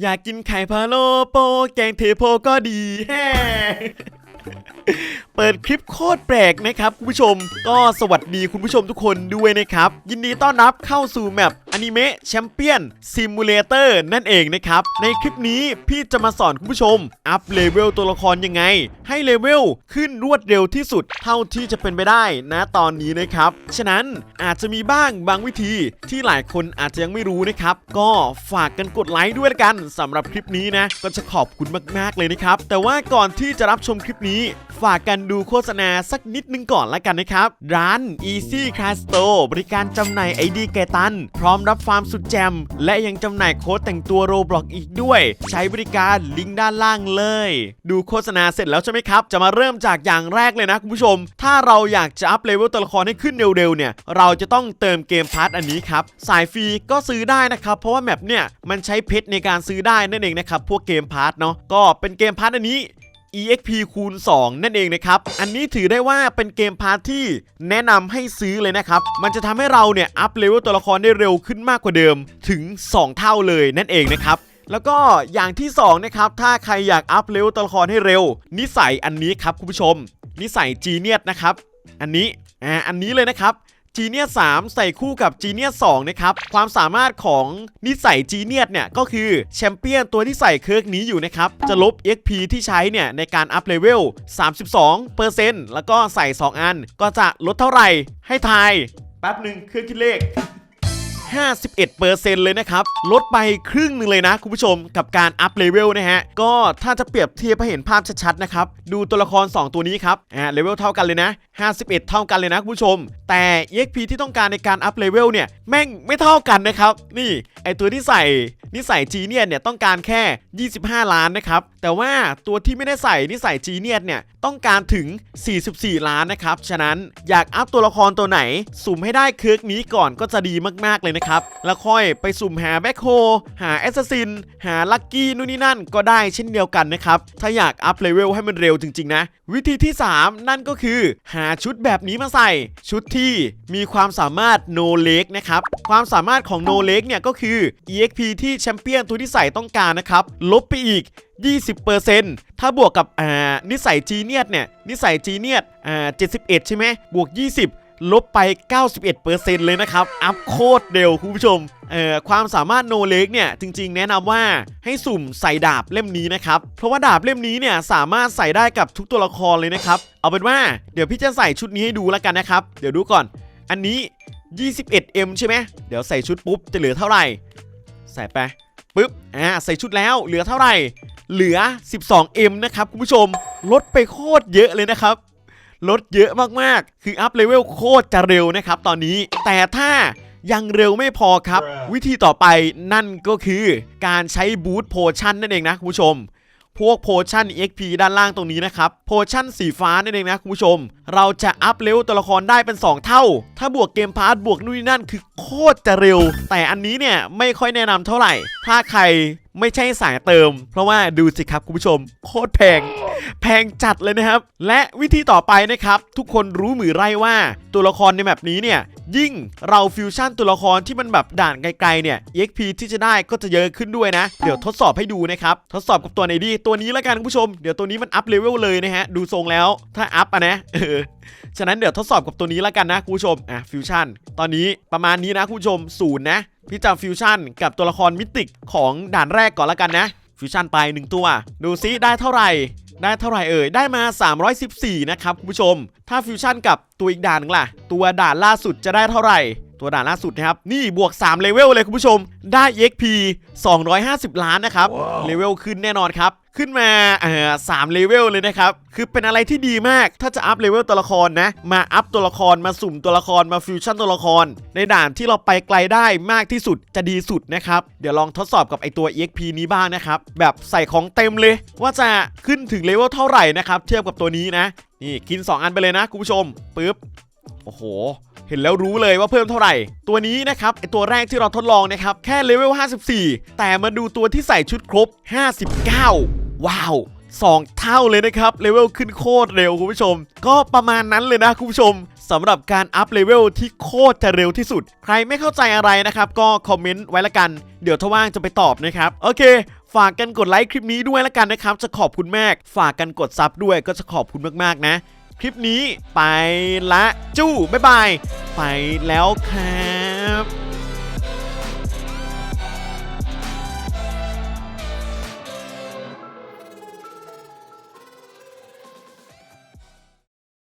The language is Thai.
อยากกินไข่พะโล้โปแกงเทโพก็ดีแฮ่ เปิดคลิปโคตรแปลกนะครับคุณผู้ชม ก็สวัสดีคุณผู้ชมทุกคนด้วยนะครับ ยินดีต้อนรับเข้าสู่แมปอนิเมะแชมเปี้ยนซิมูเลเตอร์นั่นเองนะครับ ในคลิปนี้พี่จะมาสอนคุณผู้ชม อัพเลเวลตัวละครยังไง ให้เลเวลขึ้นรวดเร็วที่สุดเท่าที่จะเป็นไปได้นะตอนนี้นะครับ ฉะนั้นอาจจะมีบ้างบางวิธีที่หลายคนอาจจะยังไม่รู้นะครับ ก็ฝากกันกดไลค์ด้วยละกันสำหรับคลิปนี้นะก็จะขอบคุณมากๆเลยนะครับแต่ว่าก่อนที่จะรับชมคลิปนี้ฝากกันดูโฆษณาสักนิดนึงก่อนละกันนะครับ ร้าน Easy c a Store บริการจำหน่ายไอดีแกตัน พร้อมรับฟาร์มสุดแจม และยังจำหน่ายโค้ดแต่งตัวโรบล็อกอีกด้วย ใช้บริการลิงก์ด้านล่างเลย ดูโฆษณาเสร็จแล้วใช่ไหมครับ จะมาเริ่มจากอย่างแรกเลยนะคุณผู้ชม ถ้าเราอยากจะอัพเลเวลตัวละครให้ขึ้นเร็วๆเนี่ย เราจะต้องเติมเกมพาร์ทอันนี้ครับ สายฟรีก็ซื้อได้นะครับ เพราะว่าแมปเนี่ยมันใช้เพชรในการซื้อได้นั่นเองนะครับ พวกเกมพาร์ทเนาะ ก็เป็นเกมพาร์ทอันนี้ EXP คูณ 2 นั่นเองนะครับ อันนี้ถือได้ว่าเป็นเกมพาร์ทที่แนะนำให้ซื้อเลยนะครับ มันจะทำให้เราเนี่ย อัพเลเวลตัวละครได้เร็วขึ้นมากกว่าเดิมถึง 2 เท่าเลยนั่นเองนะครับ แล้วก็อย่างที่ 2 นะครับ ถ้าใครอยากอัพเลเวลตัวละครให้เร็ว นิสัยอันนี้ครับคุณผู้ชม นิสัยจีเนียสนะครับ อันนี้อ่าอันนี้เลยนะครับ จีเนียสามใส่คู่กับจีเนียสองนะครับ ความสามารถของนิสัยจีเนียสเนี่ย ก็คือแชมเปี้ยนตัวที่ใส่เคิร์กนี้อยู่นะครับ จะลบ XP ที่ใช้เนี่ย ในการอัพเลเวล 32%แล้วก็ใส่ 2 อันก็จะลดเท่าไหร่ให้ทาย แป๊บหนึ่งเครื่องคิดเลข 51%เลยนะครับ ลดไปครึ่งหนึ่งเลยนะคุณผู้ชมกับการอัพเลเวลนะฮะ ก็ถ้าจะเปรียบเทียบให้เห็นภาพชัดๆนะครับ ดูตัวละคร 2 ตัวนี้ครับอ่าเลเวลเท่ากันเลยนะ 51 เท่ากันเลยนะคุณผู้ชม แต่ EXP ที่ต้องการในการอัพเลเวลเนี่ยแม่งไม่เท่ากันนะครับ นี่ไอตัวที่ใส่นิสัยจีเนียเนี่ยต้องการแค่ 25 ล้านนะครับ แต่ว่าตัวที่ไม่ได้ใส่นิสัยจีเนียเนี่ยต้องการถึง 44 ล้านนะครับ ฉะนั้นอยากอัพตัวละครตัวไหน สุ่มให้ได้เคิร์กนี้ก่อนก็จะดีมากๆเลยนะครับ แล้วค่อยไปสุ่มหาแบ็คโฮหาแอสซัสซิน หาลักกี้นู่นนี่นั่นก็ได้เช่นเดียวกันนะครับ ถ้าอยากอัพเลเวลให้มันเร็วจริงๆนะ วิธีที่ 3 นั่นก็คือ หาชุดแบบนี้มาใส่ ชุดที่มีความสามารถ no leg นะครับ ความสามารถของ no leg เนี่ยก็คือ exp ที่แชมเปี้ยนตัวที่ใส่ต้องการนะครับ ลบไปอีก20%ถ้าบวกกับอ่านิสัยจีเนียสเนี่ยนิสัยจีเนียสอ่า71 ใช่ไหมบวก 20 ลบไป 91%เลยนะครับ อัพโคตรเร็วคุณผู้ชมเอ่อความสามารถโนเล็กเนี่ยจริงๆ แนะนำว่าให้สุ่มใส่ดาบเล่มนี้นะครับ เพราะว่าดาบเล่มนี้เนี่ยสามารถใส่ได้กับทุกตัวละครเลยนะครับ เอาเป็นว่าเดี๋ยวพี่จะใส่ชุดนี้ให้ดูแล้วกันนะครับ เดี๋ยวดูก่อน อันนี้ 21M ใช่ไหมเดี๋ยวใส่ชุดปุ๊บจะเหลือเท่าไหร่ ใส่ไปปุ๊บอ่าใส่ชุดแล้วเหลือเท่าไหร่ เหลือ 12M นะครับคุณผู้ชมลดไปโคตรเยอะเลยนะครับ ลดเยอะมากๆ คืออัพเลเวลโคตรจะเร็วนะครับตอนนี้ แต่ถ้ายังเร็วไม่พอครับ วิธีต่อไปนั่นก็คือการใช้บูทโพชั่นนั่นเองนะคุณผู้ชม พวกโพชั่น EXP ด้านล่างตรงนี้นะครับโพชั่นสีฟ้านั่นเองนะคุณผู้ชม เราจะอัพเลเวลตัวละครได้เป็น 2 เท่า ถ้าบวกเกมพาร์ทบวกนู่นนี่นั่นคือโคตรจะเร็ว แต่อันนี้เนี่ยไม่ค่อยแนะนำเท่าไหร่ ถ้าใครไม่ใช่สายเติม เพราะว่าดูสิครับคุณผู้ชม โคตรแพง แพงจัดเลยนะครับ และวิธีต่อไปนะครับ ทุกคนรู้มือไร่ว่าตัวละครในแบบนี้เนี่ย ยิ่งเราฟิวชั่นตัวละครที่มันแบบด่านไกลๆเนี่ย EXP ที่จะได้ก็จะเยอะขึ้นด้วยนะ เดี๋ยวทดสอบให้ดูนะครับ ทดสอบกับตัวไหนดี ตัวนี้แล้วกันคุณผู้ชม เดี๋ยวตัวนี้มันอัพเลเวลเลยนะฮะ ดูทรงแล้ว ถ้าอัพอะนะเออฉะนั้นเดี๋ยวทดสอบกับตัวนี้แล้วกันนะคุณผู้ชม อะฟิวชั่น ตอนนี้ประมาณนี้นะคุณผู้ชมศูนย์นะ พี่จะฟิวชั่นกับตัวละครมิติกของด่านแรกก่อนแล้วกันนะ ฟิวชั่นไป 1 ตัว ดูซิได้เท่าไหร่ ได้เท่าไหร่เอ่ย ได้มา 314 นะครับคุณผู้ชม ถ้าฟิวชั่นกับตัวอีกด่านหนึงล่ะ ตัวด่านล่าสุดจะได้เท่าไหร่ ตัวด่านล่าสุดนะครับ นี่บวก 3 เลเวลเลยคุณผู้ชม ได้ EXP 250 ล้านนะครับ เลเวลขึ้นแน่นอนครับ ขึ้นมาเอ่อสามเลเวลเลยนะครับ คือเป็นอะไรที่ดีมาก ถ้าจะอัพเลเวลตัวละครนะ มาอัพตัวละคร มาสุ่มตัวละคร มาฟิวชั่นตัวละคร ในด่านที่เราไปไกลได้มากที่สุดจะดีสุดนะครับ เดี๋ยวลองทดสอบกับไอตัว EXP นี้บ้างนะครับ แบบใส่ของเต็มเลย ว่าจะขึ้นถึงเลเวลเท่าไหร่นะครับ เทียบกับตัวนี้นะ นี่กิน 2 อันไปเลยนะคุณผู้ชม ปึ๊บ โอ้โหเห็นแล้วรู้เลยว่าเพิ่มเท่าไหร่ ตัวนี้นะครับไอตัวแรกที่เราทดลองนะครับ แค่เลเวล 54 แต่มาดูตัวที่ใส่ชุดครบ 59 ว้าว2 เท่าเลยนะครับเลเวลขึ้นโคตรเร็วคุณผู้ชม ก็ประมาณนั้นเลยนะคุณผู้ชมสำหรับการอัพเลเวลที่โคตรจะเร็วที่สุด ใครไม่เข้าใจอะไรนะครับ ก็คอมเมนต์ไว้ละกัน เดี๋ยวถ้าว่างจะไปตอบนะครับ โอเค ฝากกันกดไลค์คลิปนี้ด้วยละกันนะครับ จะขอบคุณมาก ฝากกันกดซับด้วยก็จะขอบคุณมากๆนะ คลิปนี้ไปละจู้บ๊ายบาย ไปแล้วครับ